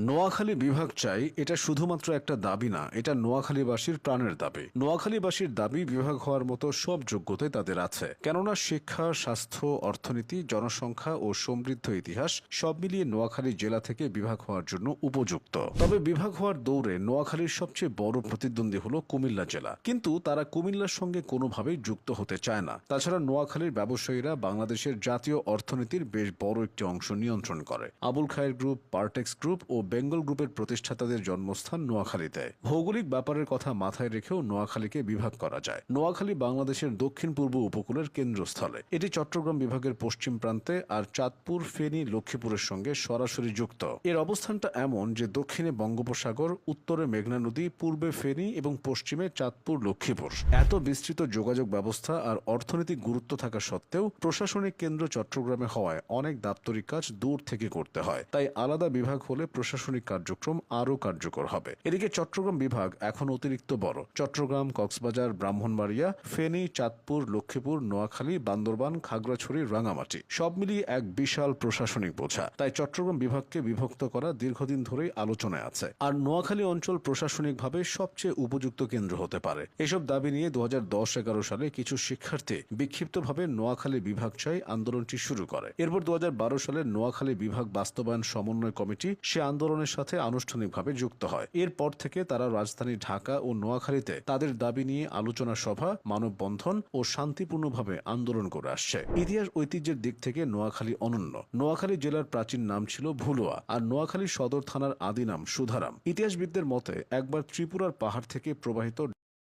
নোয়াখালী বিভাগ চাই, এটা শুধুমাত্র একটা দাবি না, এটা নোয়াখালীবাসীর প্রাণের দাবি। নোয়াখালীবাসীর দাবি বিভাগ হওয়ার মতো সব যোগ্যতাই তাদের আছে। কেননা শিক্ষা, স্বাস্থ্য, অর্থনীতি, জনসংখ্যা ও সমৃদ্ধ ইতিহাস সব মিলিয়ে নোয়াখালী জেলা থেকে বিভাগ হওয়ার জন্য উপযুক্ত। তবে বিভাগ হওয়ার দৌড়ে নোয়াখালীর সবচেয়ে বড় প্রতিদ্বন্দ্বী হল কুমিল্লা জেলা। কিন্তু তারা কুমিল্লার সঙ্গে কোনোভাবেই যুক্ত হতে চায় না। তাছাড়া নোয়াখালীর ব্যবসায়ীরা বাংলাদেশের জাতীয় অর্থনীতির বেশ বড় একটি অংশ নিয়ন্ত্রণ করে। আবুল খায়ের গ্রুপ, পার্টেক্স গ্রুপ ও বেঙ্গল গ্রুপের প্রতিষ্ঠাতাদের জন্মস্থান নোয়াখালীতে। ভৌগোলিক ব্যাপারের কথা মাথায় রেখেও নোয়াখালীকে বিভাগ করা যায়। নোয়াখালী বাংলাদেশের দক্ষিণ পূর্ব উপকূলের কেন্দ্রস্থলে। এটি চট্টগ্রাম বিভাগের পশ্চিম প্রান্তে আর চাঁদপুর, ফেনী, লক্ষ্মীপুরের সঙ্গে সরাসরি যুক্ত। এর অবস্থানটা এমন যে দক্ষিণে বঙ্গোপসাগর, উত্তরে মেঘনা নদী, পূর্বে ফেনী এবং পশ্চিমে চাঁদপুর, লক্ষ্মীপুর। এত বিস্তৃত যোগাযোগ ব্যবস্থা আর অর্থনৈতিক গুরুত্ব থাকা সত্ত্বেও প্রশাসনিক কেন্দ্র চট্টগ্রামে হওয়ায় অনেক দাপ্তরিক কাজ দূর থেকে করতে হয়। তাই আলাদা বিভাগ হলে প্রশাসনিক কার্যক্রম আরও কার্যকর হবে। এদিকে চট্টগ্রাম বিভাগ এখন অতিরিক্ত বড়। চট্টগ্রাম, কক্সবাজার, ব্রাহ্মণবাড়িয়া, ফেনী, চাঁদপুর, লক্ষ্মীপুর, নোয়াখালী, বান্দরবান, খাগড়াছড়ি, রাঙামাটি সব মিলিয়ে এক বিশাল প্রশাসনিক বোঝা। তাই চট্টগ্রাম বিভাগকে বিভক্ত করা দীর্ঘদিন ধরেই আলোচনায় আছে। আর নোয়াখালী অঞ্চল প্রশাসনিকভাবে সবচেয়ে উপযুক্ত কেন্দ্র হতে পারে। এসব দাবি নিয়ে দু হাজার দশ এগারো সালে কিছু শিক্ষার্থী বিক্ষিপ্তভাবে নোয়াখালী বিভাগ চাই আন্দোলনটি শুরু করে। এরপর দু হাজার বারো সালে নোয়াখালী বিভাগ বাস্তবায়ন সমন্বয় কমিটি সে আন্দোলনের সাথে আনুষ্ঠানিকভাবে যুক্ত হয়। এরপর থেকে তারা রাজধানী ঢাকা ও নোয়াখালীতে তাদের দাবি নিয়ে আলোচনা সভা, মানববন্ধন ও শান্তিপূর্ণভাবে আন্দোলন করে আসছে। ইতিহাস ঐতিহ্যের দিক থেকে নোয়াখালী অনন্য। নোয়াখালী জেলার প্রাচীন নাম ছিল ভুলুয়া আর নোয়াখালী সদর থানার আদি নাম সুধারাম। ইতিহাসবিদদের মতে, একবার ত্রিপুরার পাহাড় থেকে প্রবাহিত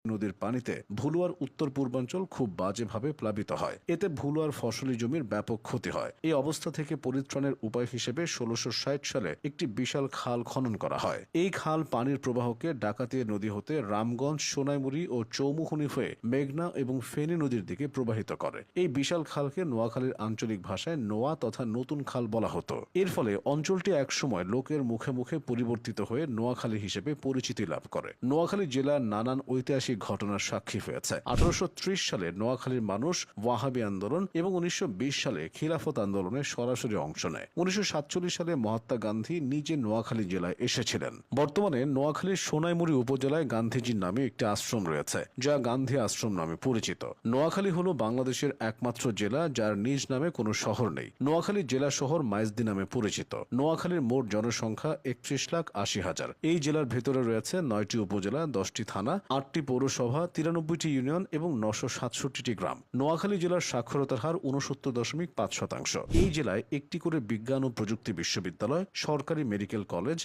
নদীর পানিতে ভুলুয়ার উত্তর পূর্বাঞ্চল খুব বাজেভাবে প্লাবিত হয়। এতে ভুলুয়ার ফসলি জমির ব্যাপক ক্ষতি হয়। এই অবস্থা থেকে পরিত্রাণের উপায় হিসেবে ষোলোশো সালে একটি বিশাল খাল খনন করা হয়। এই খাল পানির প্রবাহকে ডাকাতিয়া নদী হতে রামগঞ্জ, সোনাইমুড়ি ও চৌমুখনি হয়ে মেঘনা এবং ফেনী নদীর দিকে প্রবাহিত করে। এই বিশাল খালকে নোয়াখালীর আঞ্চলিক ভাষায় নোয়া তথা নতুন খাল বলা হতো। এর ফলে অঞ্চলটি একসময় লোকের মুখে মুখে পরিবর্তিত হয়ে নোয়াখালী হিসেবে পরিচিতি লাভ করে। নোয়াখালী জেলার নানান ঐতিহাসিক ঘটনার সাক্ষী হয়েছে। আঠারোশো ত্রিশ সালে নোয়াখালীর মানুষ ওয়াহাবি আন্দোলন এবং উনিশশো সালে খিলাফত আন্দোলনে সরাসরি অংশ নেয়। উনিশশো সালে মহাত্মা গান্ধী নিজে নোয়াখালী জেলায় এসেছিলেন। বর্তমানে নোয়াখালীর সোনাইমুড়ি উপজেলায় গান্ধীজির নামে একটি আশ্রম রয়েছে, যা গান্ধী আশ্রম নামে পরিচিত। নোয়াখালী হল বাংলাদেশের একমাত্র জেলা যার নিজ নামে কোনো শহর নেই। নোয়াখালী জেলা শহর মাইজদি নামে পরিচিত। নোয়াখালীর মোট জনসংখ্যা একত্রিশ লাখ আশি হাজার। এই জেলার ভেতরে রয়েছে নয়টি উপজেলা, দশটি থানা, আটটি পৌরসভা, তিরানব্বইটি ইউনিয়ন এবং নশো সাতষট্টিটি গ্রাম। নোয়াখালী জেলার সাক্ষরতার হার উনসত্তর দশমিক পাঁচ শতাংশ। এই জেলায় একটি করে বিজ্ঞান ও প্রযুক্তি বিশ্ববিদ্যালয়, সরকারি মেডিকেল কলেজ